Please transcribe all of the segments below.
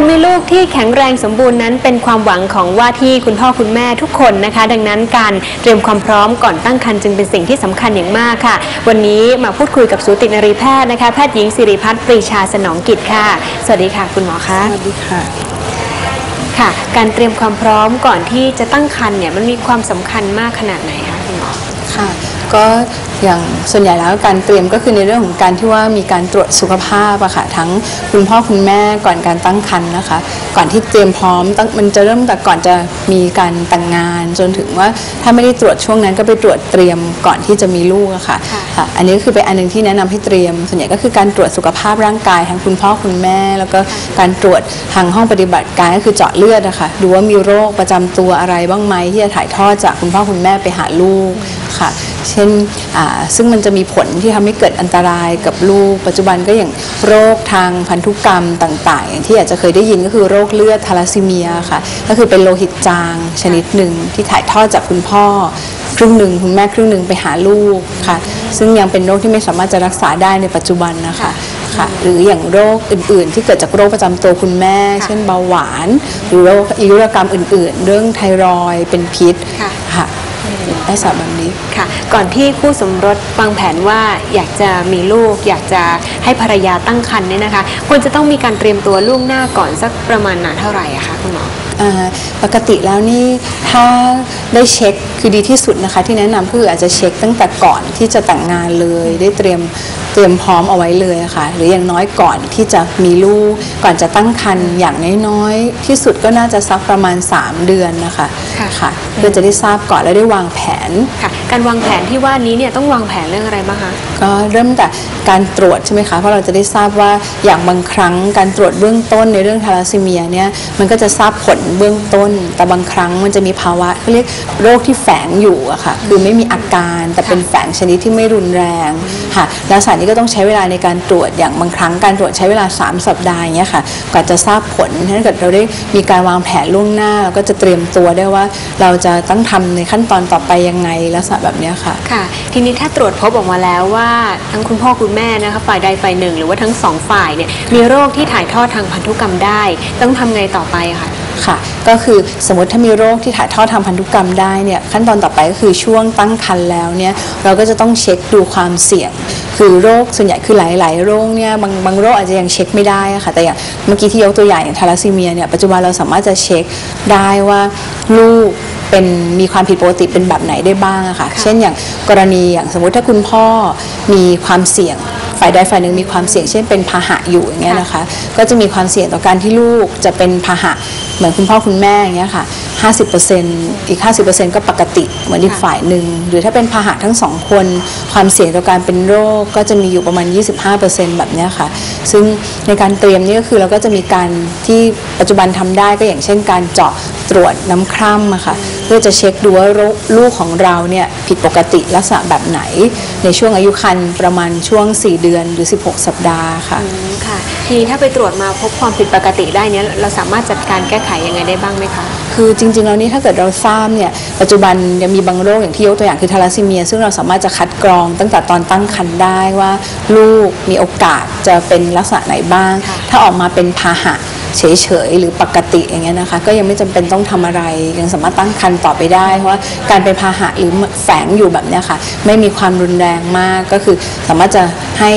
การมีลูกที่แข็งแรงสมบูรณ์นั้น เป็นความหวังของว่าที่คุณพ่อคุณแม่ทุกคนนะคะ ดังนั้นการเตรียมความพร้อมก่อนตั้งครรภ์จึงเป็นสิ่งที่สำคัญอย่างมากค่ะ วันนี้มาพูดคุยกับสูตินรีแพทย์นะคะแพทย์หญิงสิริพัฒน์ปรีชาสนองกิจค่ะ สวัสดีค่ะ คุณหมอคะสวัสดีค่ะค่ะ การเตรียมความพร้อมก่อนที่จะตั้งครรภ์เนี่ยมันมีความสำคัญมากขนาดไหนคะคุณหมอค่ะ ก็อย่างส่วนใหญ่แล้วการเตรียมก็คือในเรื่องของการที่ว่ามีการตรวจสุขภาพอะค่ะทั้งคุณพ่อคุณแม่ก่อนการตั้งครรภ์นะคะ ก่อนที่เตรียมพร้อมตั้งมันจะเริ่มแต่ก่อนจะมีการแต่งงาน จนถึงว่าถ้าไม่ได้ตรวจช่วงนั้นก็ไปตรวจเตรียมก่อนที่จะมีลูกอะค่ะค่ะค่ะอันนี้ก็คือเป็นอันหนึงที่แนะนำให้เตรียม ส่วนใหญ่ก็คือการตรวจสุขภาพร่างกายทั้งคุณพ่อคุณแม่ แล้วก็การตรวจทางห้องปฏิบัติการก็คือเจาะเลือดอะค่ะดูว่ามีโรคประจำตัวอะไรบ้างไหมที่จะถ่ายทอดจากคุณพ่อคุณแม่ไปหาลูกค่ะ เช่นซึ่งมันจะมีผลที่ทำให้เกิดอันตรายกับลูก ปัจจุบันก็อย่างโรคทางพันธุกรรมต่างๆ ที่อาจจะเคยได้ยินก็คือโรคเลือดทาลัสซีเมียค่ะ ก็คือเป็นโลหิตจางชนิดหนึ่งที่ถ่ายทอดจากคุณพ่อ ครึ่งหนึ่งคุณแม่ครึ่งหนึ่งไปหาลูกค่ะ ซึ่งยังเป็นโรคที่ไม่สามารถจะรักษาได้ในปัจจุบันนะคะค่ะหรืออย่างโรคอื่นๆ ที่เกิดจากโรคประจำตัวคุณแม่ เช่นเบาหวาน หรือโรคอายุรกรรมอื่น ๆ เรื่องไทรอยด์เป็นพิษ ค่ะค่ะได้สารแบบนี้ค่ะ ก่อนที่คู่สมรสวางแผนว่าอยากจะมีลูก อยากจะให้ภรรยาตั้งครรภ์เนี่ยนะคะควรจะต้องมีการเตรียมตัวล่วงหน้าก่อนสักประมาณนานเท่าไหร่อะคะคุณหมออ่าปกติแล้วนี่ถ้าได้เช็คคือดีที่สุดนะคะ ที่แนะนำคืออาจจะเช็คตั้งแต่ก่อนที่จะแต่งงานเลยได้เตรียมเตรียมพร้อมเอาไว้เลยอะค่ะ หรืออย่างน้อยก่อนที่จะมีลูก ก่อนจะตั้งครรภ์อย่างน้อยๆที่สุดก็น่าจะสักประมาณ 3 เดือนนะคะค่ะค่ะเพื่อจะได้ทราบก่อนและได้วางแผนค่ะการวางแผนที่ว่านี้เนี่ยต้องวางแผนเรื่องอะไรบ้างคะก็เริ่มแต่การตรวจใช่ไหมคะเพราะเราจะได้ทราบว่าอย่างบางครั้งการตรวจเบื้องต้นในเรื่องทาลัสซีเมียเนี่ยมันก็จะทราบผลเบื้องต้น แต่บางครั้งมันจะมีภาวะเขาเรียกโรคที่แฝงอยู่อะค่ะคือไม่มีอาการแต่เป็นแฝงชนิดที่ไม่รุนแรงค่ะลักษณะนี้ก็ต้องใช้เวลาในการตรวจอย่างบางครั้งการตรวจใช้เวลา 3 สัปดาห์อย่างเงี้ยค่ะกว่าจะทราบผลถ้าเกิดเราได้มีการวางแผนล่วงหน้าเราก็จะเตรียมตัวได้ว่าเราจะต้องทำในขั้นตอนต่อไปยังไงลักษณะแบบเนี้ยค่ะค่ะ ทีนี้ถ้าตรวจพบออกมาแล้วว่า ทั้งคุณพ่อคุณแม่นะคะฝ่ายใดฝ่ายหนึ่ง หรือว่าทั้งสองฝ่ายเนี่ยมีโรคที่ถ่ายทอดทางพันธุกรรมได้ ต้องทำไงต่อไปอะคะ ค่ะ ก็คือสมมติถ้ามีโรคที่ถ่ายทอดทางพันธุกรรมได้เนี่ยขั้นตอนต่อไปก็คือช่วงตั้งครรภ์แล้วเนี่ยเราก็จะต้องเช็คดูความเสี่ยง คือโรคส่วนใหญ่คือหลาย ๆ โรคเนี่ยบางบางโรคอาจจะยังเช็คไม่ได้อะค่ะแต่อย่างเมื่อกี้ที่ยกตัวอย่างอย่างทาลัสซีเมียเนี่ยปัจจุบันเราสามารถจะเช็คได้ว่าลูกเป็นมีความผิดปกติเป็นแบบไหนได้บ้างอะค่ะค่ะเช่นอย่างกรณีอย่างสมมุติถ้าคุณพ่อมีความเสี่ยงฝ่ายใดฝ่ายหนึ่งมีความเสี่ยงเช่นเป็นพาหะอยู่อย่างเงี้ยนะคะ ก็จะมีความเสี่ยงต่อการที่ลูกจะเป็นพาหะ เหมือนคุณพ่อคุณแม่อย่างเงี้ยค่ะ 50%อีก 50%ก็ปกติเหมือนอีกฝ่ายหนึ่ง หรือถ้าเป็นพาหะทั้งสองคน ความเสี่ยงต่อการเป็นโรคก็จะมีอยู่ประมาณ 25%แบบเนี้ยค่ะ ซึ่งในการเตรียมนี่ก็คือเราก็จะมีการที่ปัจจุบันทำได้ก็อย่างเช่น การเจาะตรวจน้ำคร่ำอะค่ะเพื่อจะเช็คดูว่าลูกของเราเนี่ยผิดปกติลักษณะแบบไหน ในช่วงอายุครรภ์ประมาณช่วง 4 เดือนหรือ 16 สัปดาห์ค่ะค่ะทีนี้ถ้าไปตรวจมาพบความผิดปกติได้เนี่ยเราสามารถจัดการแก้ไขยังไงได้บ้างไหมคะคือจริงๆแล้วนี่ถ้าเกิดเราทราบเนี่ยปัจจุบันยังมีบางโรคอย่างที่ยกตัวอย่างคือทาลัสซีเมีย ซึ่งเราสามารถจะคัดกรองตั้งแต่ตอนตั้งครรภ์ได้ว่า ลูกมีโอกาสจะเป็นลักษณะไหนบ้างค่ะถ้าออกมาเป็นพาหะ เฉยๆหรือปกติอย่างเงี้ยนะคะ ก็ยังไม่จำเป็นต้องทำอะไร ยังสามารถตั้งครรภ์ต่อไปได้ เพราะว่าการเป็นพาหะหรือแฝงอยู่แบบเนี้ยค่ะ ไม่มีความรุนแรงมากก็คือ สามารถจะให้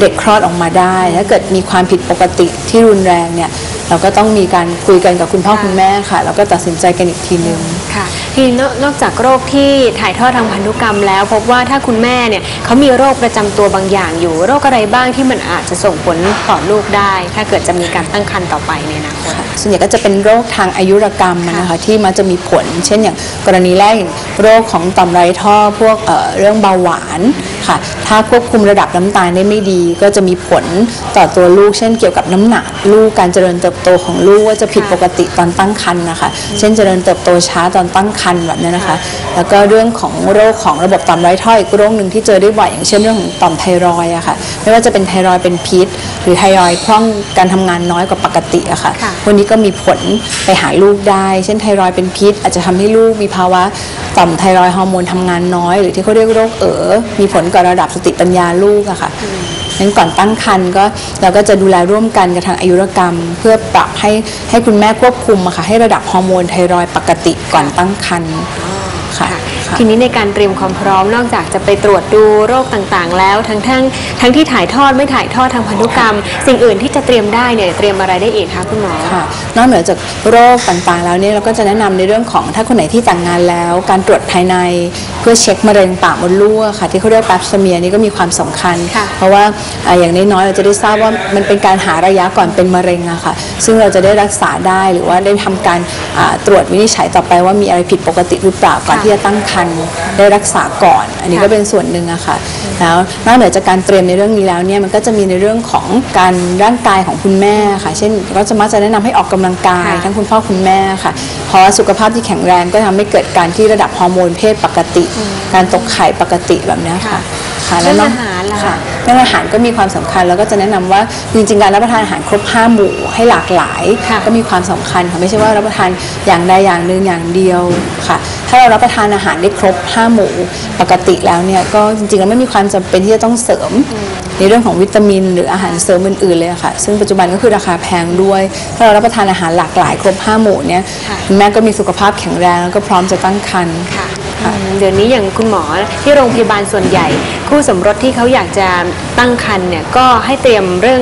เด็กคลอดออกมาได้ถ้าเกิดมีความผิดปกติที่รุนแรงเนี่ยเราก็ต้องมีการคุยกันกับคุณพ่อค่ะคุณแม่ค่ะ แล้วก็ตัดสินใจกันอีกทีนึงค่ะ ทีนี้นอกนอกจากโรคที่ถ่ายทอดทางพันธุกรรมแล้ว พบว่าถ้าคุณแม่เนี่ยเขามีโรคประจำตัวบางอย่างอยู่ โรคอะไรบ้างที่มันอาจจะส่งผลต่อลูกได้ ถ้าเกิดจะมีการตั้งครรภ์ต่อไปในอนาคตส่วนใหญ่ก็จะเป็นโรคทางอายุรกรรมอะนะคะที่มันจะมีผล เช่นอย่างกรณีแรกอย่างโรคของต่อมไรท่อพวกเอ่อเรื่องเบาหวานค่ะถ้าควบคุมระดับน้ำตาลได้ไม่ดี ก็จะมีผลต่อตัวลูก เช่นเกี่ยวกับน้ำหนัก ลูกการเจริญเติบโตของลูกว่าจะผิดปกติตอนตั้งครรภ์นะคะ เช่นเจริญเติบโตช้าตอนตั้งครรภ์แบบนี้นะคะ แล้วก็เรื่องของโรคของระบบต่อมไรท่ออีกโรคหนึ่งที่เจอได้บ่อยอย่างเช่นเรื่องของต่อมไทรอยด์อะค่ะไม่ว่าจะเป็นไทรอยด์เป็นพิษ หรือไทรอยด์พร่องการทำงานน้อยกว่าปกติอะค่ะค่ะวันนี้ก็มีผลไปหาลูกได้ เช่นไทรอยด์เป็นพิษ อาจจะทำให้ลูกมีภาวะต่อมไทรอยด์ฮอร์โมนทำงานน้อย หรือที่เขาเรียกโรคเอ๋อมีผลกับระดับสติปัญญาลูกอะค่ะนั้นก่อนตั้งครรภ์ก็เราก็จะดูแลร่วมกันกับทางอายุรกรรม เพื่อปรับให้ให้คุณแม่ควบคุมอะค่ะให้ระดับฮอร์โมนไทรอยด์ปกติก่อนตั้งครรภ์ค่ะค่ะ ทีนี้ในการเตรียมความพร้อมนอกจากจะไปตรวจดูโรคต่างๆ แล้วทั้งทั้งทั้งที่ถ่ายทอดไม่ถ่ายทอดทางพันธุกรรม สิ่งอื่นที่จะเตรียมได้เนี่ยเตรียมอะไรได้อีกคะคุณหมอค่ะนอกเหนือจากโรคต่างๆ แล้วเนี่ยเราก็จะแนะนำในเรื่องของถ้าคนไหนที่แต่างงานแล้ว การตรวจภายในเพื่อเช็คมะเร็งปากมดลูกอะค่ะที่เขาเรียกแปปสเมียนี่ก็มีความสำคัญค่ะเพราะว่าอ่าอย่างน้อยๆเราจะได้ทราบว่ามันเป็นการหาระยะก่อนเป็นมะเร็งอะค่ะ ซึ่งเราจะได้รักษาได้หรือว่าได้ทำการอ่าตรวจวินิจฉัยต่อไปว่ามีอะไรผิดปกติหรือเปล่าก่อนค่ะที่จะตั้งครรภ์ได้รักษาก่อน อันนี้ก็ค่ะเป็นส่วนหนึ่งอะค่ะแล้วนอกเหนือจากการเตรียมในเรื่องนี้แล้วเนี่ยมันก็จะมีในเรื่องของการร่างกายของคุณแม่ค่ะ เช่นก็จะมักจะแนะนำให้ออกกำลังกายค่ะทั้งคุณพ่อคุณแม่ค่ะ เพราะว่าสุขภาพที่แข็งแรงก็ทำให้เกิดการที่ระดับฮอร์โมนเพศปกติ การตกไข่ปกติแบบเนี้ยค่ะ ค่ะค่ะเรื่องนกอาหารล่ะค่ะเรื่องอาหารก็มีความสำคัญแล้วก็จะแนะนำว่าจริงๆการรับประทานอาหารครบห้าหมู่ให้หลากหลายค่ะก็มีความสำคัญค่ะไม่ใช่ว่ารับประทานอย่างใดอย่างหนึ่งอย่างเดียวค่ะ ถ้าเรารับประทานอาหารได้ครบห้าหมู่ปกติแล้วเนี่ยก็จริงๆแล้วไม่มีความจำเป็นที่จะต้องเสริมในเรื่องของวิตามิน หรืออาหารเสริมอื่นๆเลยอะค่ะ ซึ่งปัจจุบันก็คือราคาแพงด้วย ถ้าเรารับประทานอาหารหลากหลายครบห้าหมู่เนี่ยค่ะคุณแม่ก็มีสุขภาพแข็งแรงแล้วก็พร้อมจะตั้งครรภ์ค่ะ อืมเดี๋ยวนี้อย่างคุณหมอที่โรงพยาบาลส่วนใหญ่ คู่สมรสที่เขาอยากจะตั้งครรภ์เนี่ยก็ให้เตรียมเรื่อง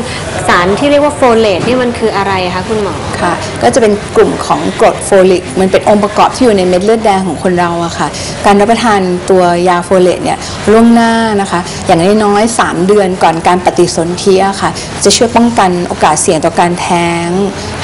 สารที่เรียกว่าโฟเลตนี่มันคืออะไรคะคุณหมอค่ะ ก็จะเป็นกลุ่มของกรดโฟลิกมันเป็นองค์ประกอบที่อยู่ในเม็ดเลือดแดงของคนเราอะค่ะ การรับประทานตัวยาโฟเลตเนี่ยล่วงหน้านะคะ อย่างน้อยๆ3เดือนก่อนการปฏิสนธิอะค่ะ จะช่วยป้องกันโอกาสเสี่ยงต่อการแท้ง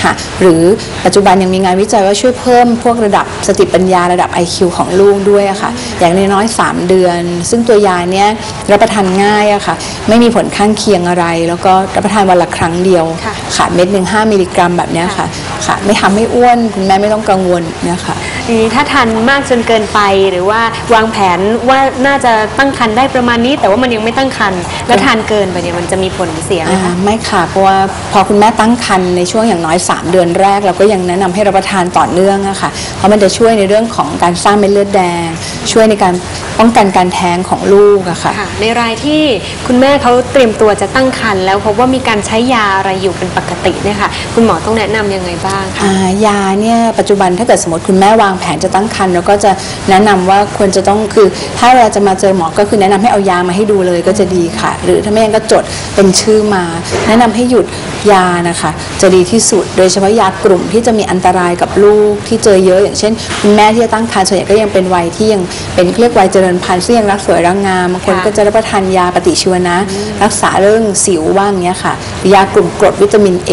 ค่ะหรือปัจจุบันยังมีงานวิจัยว่าช่วยเพิ่มพวกระดับสติปัญญาระดับ IQ ของลูกด้วยอะค่ะอย่างน้อยๆ3เดือน ซึ่งตัวยาเนี่ยรับประทานง่ายอะค่ะไม่มีผลข้างเคียงอะไร แล้วก็รับประทานวันละครั้งเดียวค่ะค่ะเม็ดหนึ่งห้ามิลลิกรัมแบบเนี้ยค่ะค่ะ ไม่ทำให้อ้วนคุณแม่ไม่ต้องกังวลนะคะทีนี้ถ้าทานมากจนเกินไปหรือว่าวางแผนว่าน่าจะตั้งครรภ์ได้ประมาณนี้ แต่ว่ามันยังไม่ตั้งครรภ์แล้วทานเกินไปเนี่ยมันจะมีผลเสียไหมอ่าคะไม่ค่ะเพราะว่าพอคุณแม่ตั้งครรภ์ในช่วงอย่างน้อย 3 เดือนแรก เราก็ยังแนะนำให้รับประทานต่อเนื่องอะค่ะเพราะมันจะช่วยในเรื่องของการสร้างเม็ดเลือดแดง ช่วยในการป้องกันการแท้งของลูกอะค่ะค่ะในรายที่คุณแม่เขาเตรียมตัวจะตั้งครรภ์แล้วพบว่ามีการใช้ยาอะไรอยู่เป็นปกติเนี่ยค่ะคุณหมอต้องแนะนำยังไงบ้างคะยาเนี่ยปัจจุบันถ้าเกิดสมมติคุณแม่วางแผนจะตั้งครรภ์เราก็จะแนะนำว่าควรจะต้องคือ ถ้าเราจะมาเจอหมอก็คือแนะนำให้เอายามาให้ดูเลยก็จะดีค่ะ หรือถ้าไม่งั้นก็จดเป็นชื่อมา แนะนำให้หยุดยานะคะ จะดีที่สุด โดยเฉพาะยากลุ่มที่จะมีอันตรายกับลูกที่เจอเยอะ อย่างเช่นคุณแม่ที่จะตั้งครรภ์ส่วนใหญ่ก็ยังเป็นวัยที่ยังเป็นเรียกวัยเจริญพันธุ์ซึ่งยังรักสวยรักงามบางคนก็จะรับประทานยาปฏิชีวนะ รักษาเรื่องสิวบ้างเนี้ยค่ะยากลุ่มกรดวิตามิน A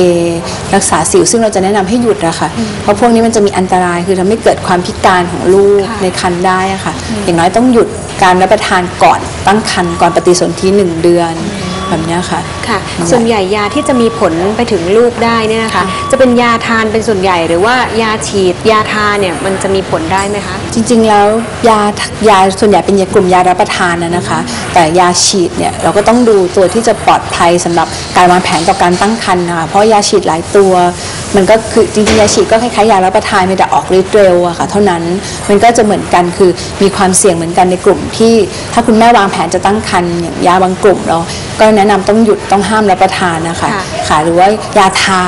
รักษาสิวซึ่งเราจะแนะนำให้หยุดอะค่ะ เพราะพวกนี้มันจะมีอันตรายคือทำให้เกิดความพิการของลูกค่ะในครรภ์ได้อะค่ะ อย่างน้อยต้องหยุดการรับประทานก่อนตั้งครรภ์ก่อนปฏิสนธิหนึ่งเดือน แบบเนี้ยค่ะ ค่ะ ส่วนใหญ่ยาที่จะมีผลไปถึงลูกได้เนี่ยนะคะ จะเป็นยาทานเป็นส่วนใหญ่หรือว่ายาฉีด ยาทาเนี่ยมันจะมีผลได้ไหมคะ จริงๆแล้วยายาส่วนใหญ่เป็นยากลุ่มยารับประทานนะนะคะ แต่ยาฉีดเนี่ยเราก็ต้องดูตัวที่จะปลอดภัยสำหรับการวางแผนต่อการตั้งครรภ์นะคะ เพราะยาฉีดหลายตัว มันก็คือจริงๆยาฉีดก็คล้ายๆยารับประทานมีแต่ออกฤทธิ์เร็วอะค่ะเท่านั้น มันก็จะเหมือนกันคือมีความเสี่ยงเหมือนกันในกลุ่มที่ ถ้าคุณแม่วางแผนจะตั้งครรภ์อย่างยาบางกลุ่มเราก็แนะนำต้องหยุดต้องห้ามรับประทานนะคะค่ะค่ะหรือว่ายาทา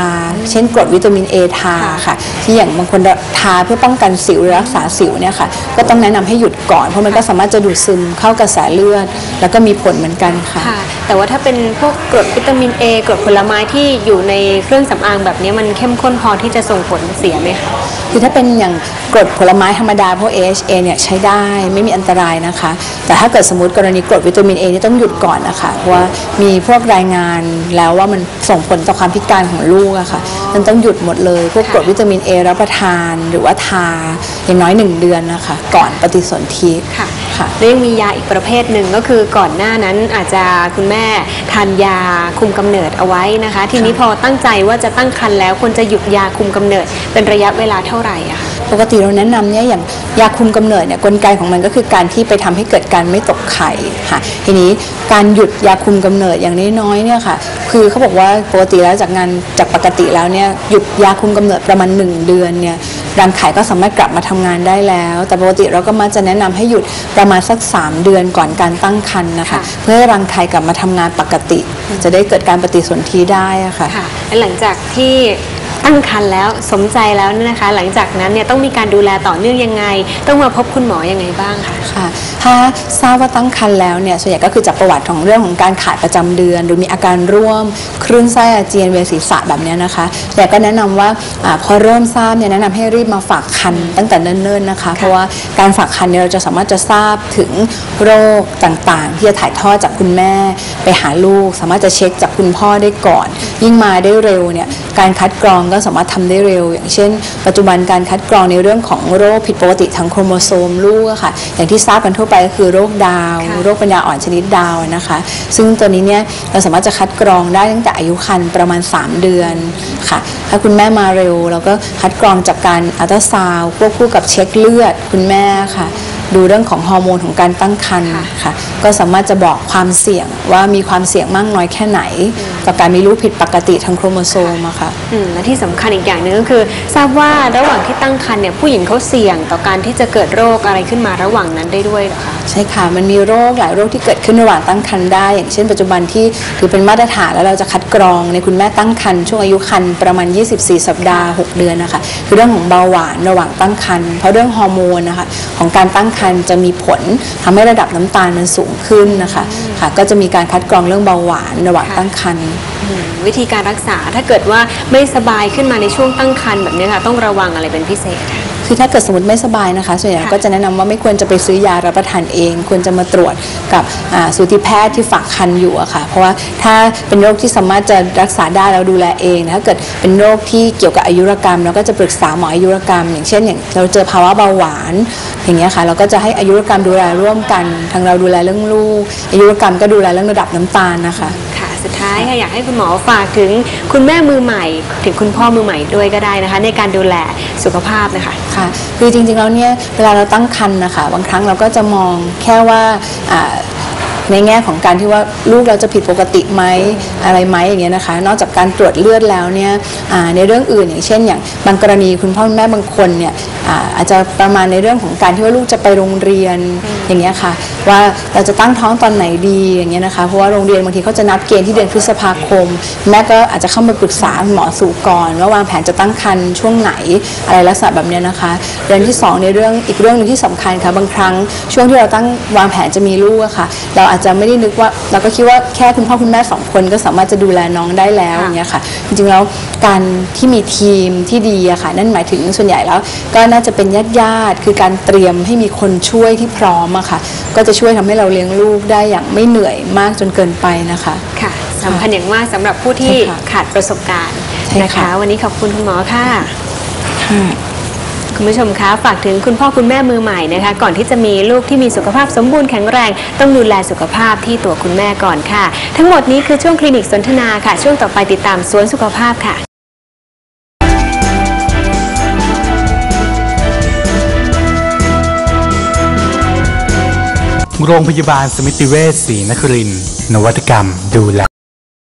เช่นกรดวิตามิน A ทาค่ะค่ะ ที่อย่างบางคนทาเพื่อป้องกันสิวหรือรักษาสิวเนี่ยค่ะก็ต้องแนะนำให้หยุดก่อนเพราะมันก็สามารถจะดูดซึมเข้ากระแสเลือด แล้วก็มีผลเหมือนกันค่ะค่ะ แต่ว่าถ้าเป็นพวกกรดวิตามิน A กรดผลไม้ที่อยู่ในเครื่องสำอางแบบนี้มันเข้มข้นพอที่จะส่งผลเสียไหมคะคือถ้าเป็นอย่างกรดผลไม้ธรรมดาพวก AHA เนี่ยใช้ได้ไม่มีอันตรายนะคะ แต่ถ้าเกิดสมมติกรณีกรดวิตามิน A นี่ต้องหยุดก่อนนะคะเพราะว่ามีพวกรายงานแล้วว่ามันส่งผลต่อความพิการของลูกอะค่ะมันต้องหยุดหมดเลย พวกกรดวิตามิน A รับประทานหรือว่าทาอย่างน้อยหนึ่งเดือนนะคะก่อนปฏิสนธิค่ะ ค่ะแล้วยังมียาอีกประเภทหนึ่งก็คือก่อนหน้านั้นอาจจะคุณแม่ทานยาคุมกำเนิดเอาไว้นะคะ ทีนี้พอตั้งใจว่าจะตั้งครรภ์แล้วควรจะหยุดยาคุมกำเนิด เป็นระยะเวลาเท่าไหร่อะคะ ปกติเราแนะนำเนี่ยอย่างยาคุมกำเนิดเนี่ยกลไกของมันก็คือการที่ไปทำให้เกิดการไม่ตกไข่ค่ะทีนี้การหยุดยาคุมกำเนิดอย่างน้อยๆเนี่ยค่ะคือเขาบอกว่าปกติแล้วจากงานจากปกติแล้วเนี่ยหยุดยาคุมกำเนิดประมาณ 1 เดือนเนี่ยรังไข่ก็สามารถกลับมาทำงานได้แล้ว แต่ปกติเราก็มักจะแนะนำให้หยุดประมาณสัก 3 เดือนก่อนการตั้งครรภ์นะคะค่ะเพื่อให้รังไข่กลับมาทำงานปกติ จะได้เกิดการปฏิสนธิได้อะค่ะค่ะและหลังจากที่ ตั้งครรภ์แล้วสมใจแล้วเนี่ยนะคะ หลังจากนั้นเนี่ยต้องมีการดูแลต่อเนื่องยังไง ต้องมาพบคุณหมอยังไงบ้างคะค่ะ ถ้าทราบว่าตั้งครรภ์แล้วเนี่ยส่วนใหญ่ก็คือจากประวัติของเรื่องของการขาดประจำเดือน หรือมีอาการร่วมคลื่นไส้อาเจียนเวียนศีรษะแบบเนี้ยนะคะ แต่ก็แนะนำว่าอาพอเริ่มทราบเนี่ยแนะนำให้รีบมาฝากคันตั้งแต่เนิ่นๆนะคะ เพราะว่าการฝากคันเนี่ยเราจะสามารถจะทราบถึงโรคต่างๆ ที่จะถ่ายทอดจากคุณแม่ ไปหาลูก สามารถจะเช็คจากคุณพ่อได้ก่อน ยิ่งมาได้เร็วเนี่ยการคัดกรองก็สามารถทำได้เร็ว อย่างเช่น ปัจจุบันการคัดกรองในเรื่องของโรคผิดปกติทางโครโมโซมลูกอะค่ะอย่างที่ทราบกันทั่วไปก็คือโรคดาวน์ค่ะโรคปัญญาอ่อนชนิดดาวน์นะคะ ซึ่งตัวนี้เนี่ยเราสามารถจะคัดกรองได้ตั้งแต่อายุครรภ์ประมาณ 3 เดือนค่ะ ถ้าคุณแม่มาเร็ว เราก็คัดกรองจากการอัลตราซาวด์ควบคู่กับเช็คเลือดคุณแม่ค่ะ ดูเรื่องของฮอร์โมนของการตั้งครรภ์ค่ะก็สามารถจะบอกความเสี่ยงว่ามีความเสี่ยงมากน้อยแค่ไหนต่อการมีลูกผิดปกติทางโครโมโซมอะค่ะอืมและที่สำคัญอีกอย่างหนึ่งก็คือ ทราบว่าระหว่างที่ตั้งครรภ์เนี่ยผู้หญิงเขาเสี่ยงต่อการที่จะเกิดโรคอะไรขึ้นมาระหว่างนั้นได้ด้วยเหรอคะใช่ค่ะมันมีโรคหลายโรคที่เกิดขึ้นระหว่างตั้งครรภ์ได้ อย่างเช่นปัจจุบันที่ถือเป็นมาตรฐานแล้วเราจะคัดกรองในคุณแม่ตั้งครรภ์ช่วงอายุครรภ์ประมาณ 24 สัปดาห์ 6 เดือนนะคะคือเรื่องของเบาหวานระหว่างตั้งครรภ์เพราะเรื่องฮอร์โมนนะคะของการตั้งคัญจะมีผลทำให้ระดับน้ำตาลมันสูงขึ้นนะคะค่ะก็จะมีการคัดกรองเรื่องเบาหวานระหว่างตั้งครรภ์วิธีการรักษาถ้าเกิดว่าไม่สบายขึ้นมาในช่วงตั้งครรภ์แบบนี้ค่ะต้องระวังอะไรเป็นพิเศษ คะคือถ้าเกิดสมมติไม่สบายนะคะ ส่วนใหญ่ค่ะก็จะแนะนำว่าไม่ควรจะไปซื้อยารับประทานเอง ควรจะมาตรวจกับอ่าสูติแพทย์ที่ฝากคันอยู่อะค่ะ เพราะว่าถ้าเป็นโรคที่สามารถจะรักษาได้แล้วดูแลเองนะถ้าเกิดเป็นโรคที่เกี่ยวกับอายุรกรรมเราก็จะปรึกษาหมออายุรกรรม อย่างเช่นอย่างเราเจอภาวะเบาหวาน อย่างเงี้ยค่ะ เราก็จะให้อายุรกรรมดูแลร่วมกัน ทางเราดูแลเรื่องลูกอายุรกรรมก็ดูแลเรื่องระดับน้ำตาลนะคะค่ะ สุดท้ายค่ะอยากให้คุณหมอฝากถึงคุณแม่มือใหม่ ถึงคุณพ่อมือใหม่ด้วยก็ได้นะคะ ในการดูแลสุขภาพนะคะค่ะคือจริงๆแล้วเนี่ยเวลาเราตั้งครรภ์นะคะบางครั้งเราก็จะมองแค่ว่าอ่า ในแง่ของการที่ว่าลูกเราจะผิดปกติไหมอะไรไหมอย่างเงี้ยนะคะ นอกจากการตรวจเลือดแล้วเนี่ยอ่าในเรื่องอื่นอย่างเช่น อย่างบางกรณีคุณพ่อคุณแม่บางคนเนี่ยอาอาจจะประมาณในเรื่องของการที่ว่าลูกจะไปโรงเรียนอย่างเงี้ยค่ะ ว่าเราจะตั้งท้องตอนไหนดีอย่างเงี้ยนะคะเพราะว่าโรงเรียนบางทีเขาจะนัดเกณฑ์ที่เดือนพฤษภาคม แม่ก็อาจจะเข้ามาปรึกษาหมอสู่ก่อนว่าวางแผนจะตั้งครรภ์ช่วงไหนอะไรลักษณะแบบเนี้ยนะคะเรื่องที่สองในเรื่องอีกเรื่องหนึงที่สำคัญค่ะบางครั้งช่วงที่เราตั้งวางแผนจะมีลูกอะค่ะ เราอาจจะไม่ได้นึกว่า เราก็คิดว่าแค่คุณพ่อคุณแม่สองคนก็สามารถจะดูแลน้องได้แล้วค่ะอย่างเงี้ยค่ะจริงๆแล้วการที่มีทีมที่ดีอะค่ะนั่นหมายถึงส่วนใหญ่แล้ว ก็น่าจะเป็นญาติญาติๆคือการเตรียมให้มีคนช่วยที่พร้อมอะค่ะ ก็จะช่วยทำให้เราเลี้ยงลูกได้อย่างไม่เหนื่อยมากจนเกินไปนะคะค่ะสำคัญอย่างมากสำหรับผู้ที่ใช่ค่ะขาดประสบการณ์ใช่นะคะค่ะวันนี้ขอบคุณคุณหมอค่ะ คุณผู้ชมคะฝากถึงคุณพ่อคุณแม่มือใหม่นะคะก่อนที่จะมีลูกที่มีสุขภาพสมบูรณ์แข็งแรง ต้องดูแลสุขภาพที่ตัวคุณแม่ก่อนค่ะ ทั้งหมดนี้คือช่วงคลินิกสนทนาค่ะ ช่วงต่อไปติดตามสวนสุขภาพค่ะโรงพยาบาลสมิติเวชศรีนครินทร์นวัตกรรมดูแล